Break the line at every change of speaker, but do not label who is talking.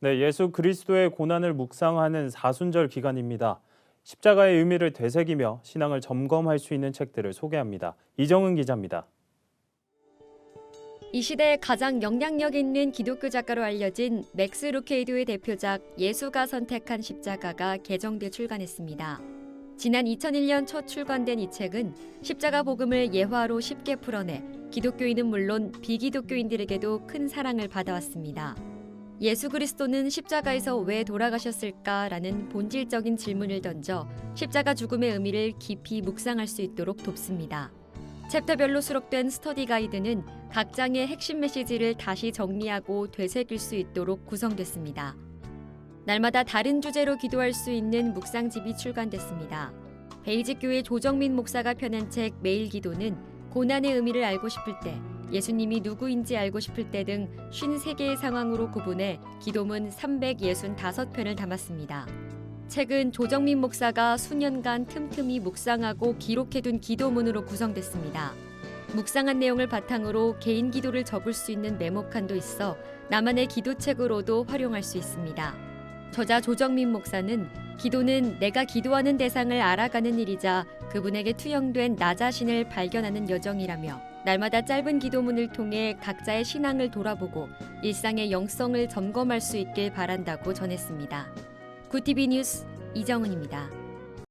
네, 예수 그리스도의 고난을 묵상하는 사순절 기간입니다. 십자가의 의미를 되새기며 신앙을 점검할 수 있는 책들을 소개합니다. 이정은 기자입니다.
이 시대에 가장 영향력 있는 기독교 작가로 알려진 맥스 루케이드의 대표작 예수가 선택한 십자가가 개정돼 출간했습니다. 지난 2001년 첫 출간된 이 책은 십자가 복음을 예화로 쉽게 풀어내 기독교인은 물론 비기독교인들에게도 큰 사랑을 받아왔습니다. 예수 그리스도는 십자가에서 왜 돌아가셨을까라는 본질적인 질문을 던져 십자가 죽음의 의미를 깊이 묵상할 수 있도록 돕습니다. 챕터별로 수록된 스터디 가이드는 각 장의 핵심 메시지를 다시 정리하고 되새길 수 있도록 구성됐습니다. 날마다 다른 주제로 기도할 수 있는 묵상집이 출간됐습니다. 베이직 교회 조정민 목사가 펴낸 책 매일 기도는 고난의 의미를 알고 싶을 때, 예수님이 누구인지 알고 싶을 때 등 53개의 상황으로 구분해 기도문 365편을 담았습니다. 책은 조정민 목사가 수년간 틈틈이 묵상하고 기록해둔 기도문으로 구성됐습니다. 묵상한 내용을 바탕으로 개인 기도를 적을 수 있는 메모칸도 있어 나만의 기도책으로도 활용할 수 있습니다. 저자 조정민 목사는 기도는 내가 기도하는 대상을 알아가는 일이자 그분에게 투영된 나 자신을 발견하는 여정이라며 날마다 짧은 기도문을 통해 각자의 신앙을 돌아보고 일상의 영성을 점검할 수 있길 바란다고 전했습니다. 구티비 뉴스 이정은입니다.